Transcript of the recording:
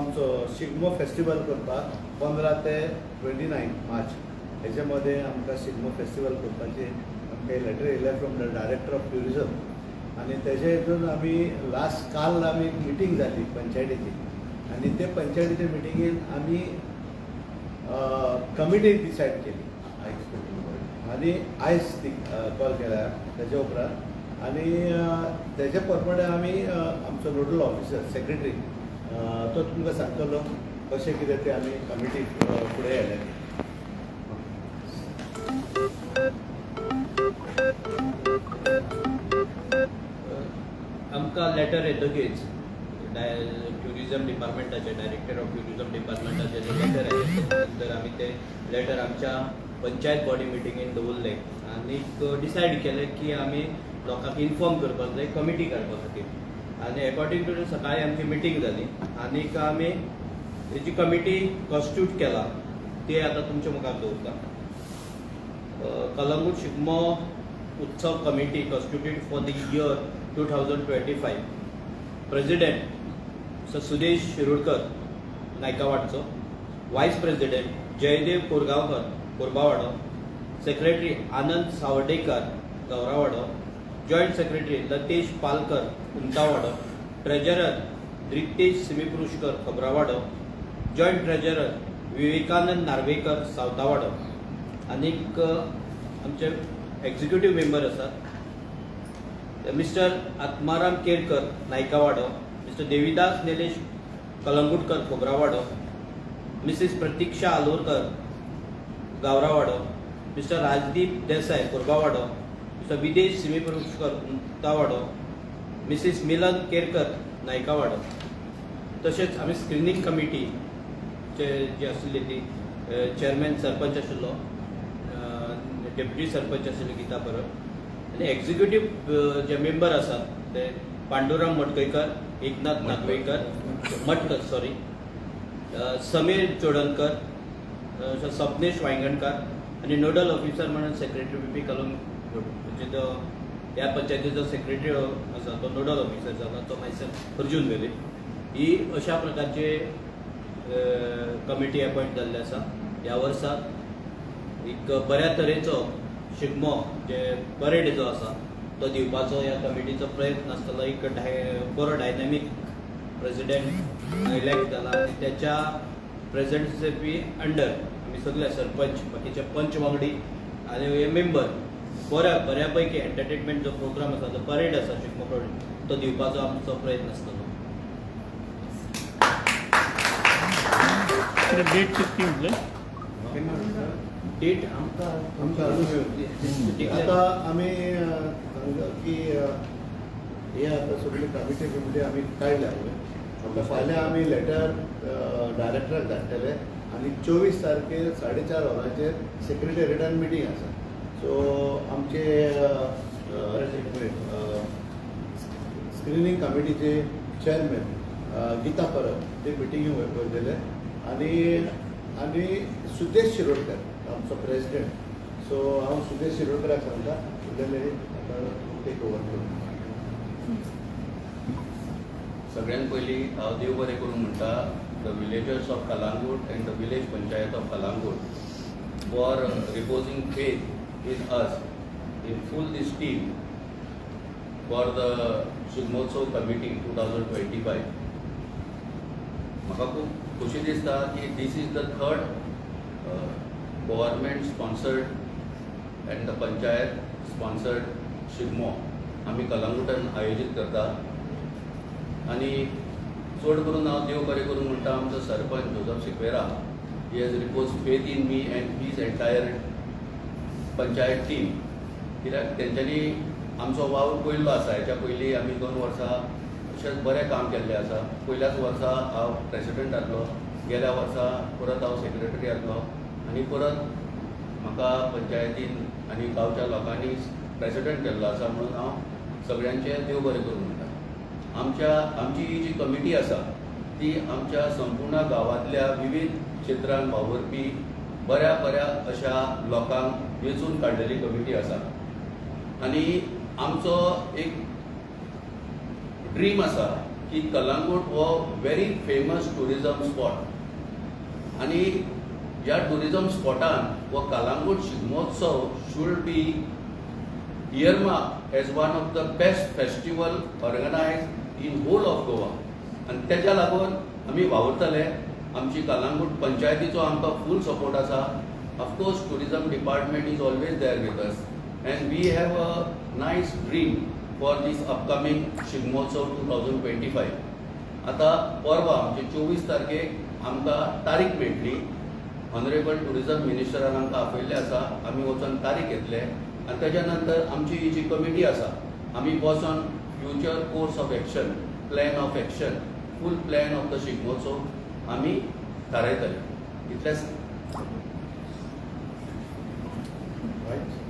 आमचो शिगमो फेस्टिवल करपाक पंदरा ते ट्वेंटी नायन मार्च. हेच्या मध्ये आमकां शिगमो फेस्टिवल करपाची आमकां लेटर येयलें from the director of tourism आनी तेजे हितून आमी लास्ट काल आमी एक मिटींग जाली पंचायतीची. आनी ते पंचायतीचे मिटिंगेन आमी कमिटी डिसायड केली. आनी आयज ती कॉल केल्या तेजे उपरांत आनी तेजे परमाणे आमी आमचो नोडल ऑफिसर सेक्रेटरी तो तुमकां सांगतलो? कशें कितें ते आमी कमिटी फुडें येयले? आमकां लेटर येतकीच ट्युरिजम ट्युरिझम डिपार्टमेंटाचे डायरेक्टर ऑफ ट्युरिझम डिपार्टमेंटाचे जे लेटर आहे नंतर आमी ते लेटर आमच्या पंचायत बॉडी मिटिंगेन दवरले आनीक डिसायड केले की आमी लोकांक इन्फॉर्म करपाक जाय कमिटी काडपा खातीर आनी अकॉर्डिंग टू सकाळी आमची मिटींग जाली आनीक आमी तेची कमिटी कॉन्स्टिट्यूट केला ती आतां तुमच्या मुखार दवरता कलंगूट शिगमो उत्सव committee constituted for the year two thousand twenty five president sir Sudesh Shirodkar नायकावाडचो vice president Jaydev Korgaonkar Korbawado secretary Anand Savardekar Gaurawado joint secretary Latesh Palkar Untawado treasurer Dritesh Simepurushkar Khabrawada joint treasurer Vivekanand Narvekar सावतावाडं आनीक आमचे executive member आसात mister Atmaram Kerkar Naikawado mister Devidas Nilesh Kalangutkar Khobrawado missus Pratiksha Alorkar Gaurawado mister Rajdeep Desai Korbawado Videsh Simepurushkar Untawado Mrs मिलन केरकर नायकावाडो तशेंच आमी screening committee चे जी आशिल्ली ती chairman sarpanch आशिल्लो deputy sarpanch आशिल्ले गीता परब. आनी एक्झिक्युटीव जे मेंबर आसात ते पांडुरंग मडकयकर एकनाथ नागवेकर मटकर सॉरी समीर चोडणकर सपनेश वांयगणकार आणि नोडल ऑफिसर म्हणून सेक्रेटरी बी पी कलम म्हणजे तो ह्या पंचायतीचो सेक्रेटरी आसा तो नोडल ऑफिसर जाला तो मायसेल अर्जून वेले. ही अशा प्रकारचे कमिटी अपॉइंट जाल्ले आसा ह्या वर्साक एक बऱ्या तरेचो शिगमो जे परेड जो आसा तो दिवपाचो ह्या कमिटीचो प्रयत्न आसतलो एक डाय बरो डायनॅमीक प्रेसिडेंट इलेक्ट जाला आनी त्याच्या प्रेसिडेंसी अंडर आमी सगळे सरपंच बाकीचे पंच वांगडी आनी हे मेंबर बऱ्या बऱ्यापैकी एंटरटेनमेंट जो प्रोग्राम आसा जो परेड आसा शिगमो परेड तो दिवपाचो आमचो प्रयत्न आसतलो डेट कितली म्हटलें? डेट आमकां आमकां अजून आता आमी की हे आता सगळी कमिटी बिमिटी आमी काडल्या आता फाल्यां आमी लेटर डायरेक्टराक धाडटले आनी चोवीस तारखेर साडे चार वरांचेर सेक्रेटरिएटान मिटींग आसा सो आमचे स्क्रिनींग कमिटीचे चेअरमॅन गीता परब ते मिटिंगे करतले आनी आनी सुदेश शिरोडकर आमचो प्रेसिडेंट सो हांव सुदेश शिरोडकराक सांगता तुगेले आतां टेक ओवर करून सगळ्यात पयलीं हांव देव बरें करूंक म्हणटा the villagers of Calangute and the village panchayat of Calangute for reposing faith with us in full this team for the Shigmotsav committee two thousand twenty five म्हाका खूब खोशी दिसता की this is the third government sponsored and the panchayat sponsored Shigmo आमी कलांगुटान आयोजीत करता आनी चड करून हांव देव बरें करून म्हणटा आमचो sarpanch Joseph Sequeira he has repose faith in me and his entire panchayat team कित्याक तेंच्यांनी आमचो वावर पयल्लो आसा हेच्या पयलीं आमी दोन वर्सां अशेंच बरें काम केल्लें आसा पयल्याच वर्सा हांव प्रेसिडेंट आसलो गेल्या वर्सा परत हांव सेक्रेटरी आसलो आनी परत म्हाका पंचायतीन आनी गांवच्या लोकांनी प्रेसिडेंट केल्लो आसा म्हणून हांव सगळ्यांचें देव बरें करूं म्हणटा आमच्या आमची ही जी कमिटी आसा ती आमच्या संपूर्ण गांवांतल्या विविध क्षेत्रांत वावरपी बऱ्या बऱ्या अशा लोकांक वेंचून काडलेली कमिटी आसा. आनी आमचो एक ड्रीम आसा की कलांगूट हो व्हेरी फेमस टुरिजम स्पॉट आणि ह्या टुरिजम स्पॉटान हो Calangute Shigmotsav should be earmark as one of the best festival organise in whole of Goa आणि त्याच्या लागून आमी वावुरतले आमची कालांगूट पंचायतीचो आमकां फूल सपोर्ट आसा. Of course tourism department is always there with us and we have a nice dream for this upcoming Shigmotsav two thousand twenty five आतां परवा म्हणजे चोवीस तारखेक आमकां तारीख मेळटली ऑनरेबल टुरिजम मिनिस्टरान आमकां आपयल्लें आसा. आमी वचून तारीख घेतले. आनी तेच्या नंतर आमची ही जी कमिटी आसा आमी बसोन future course of action plan of action full plan of the Shigmotsav आमी थारायतले इतलेंच Right?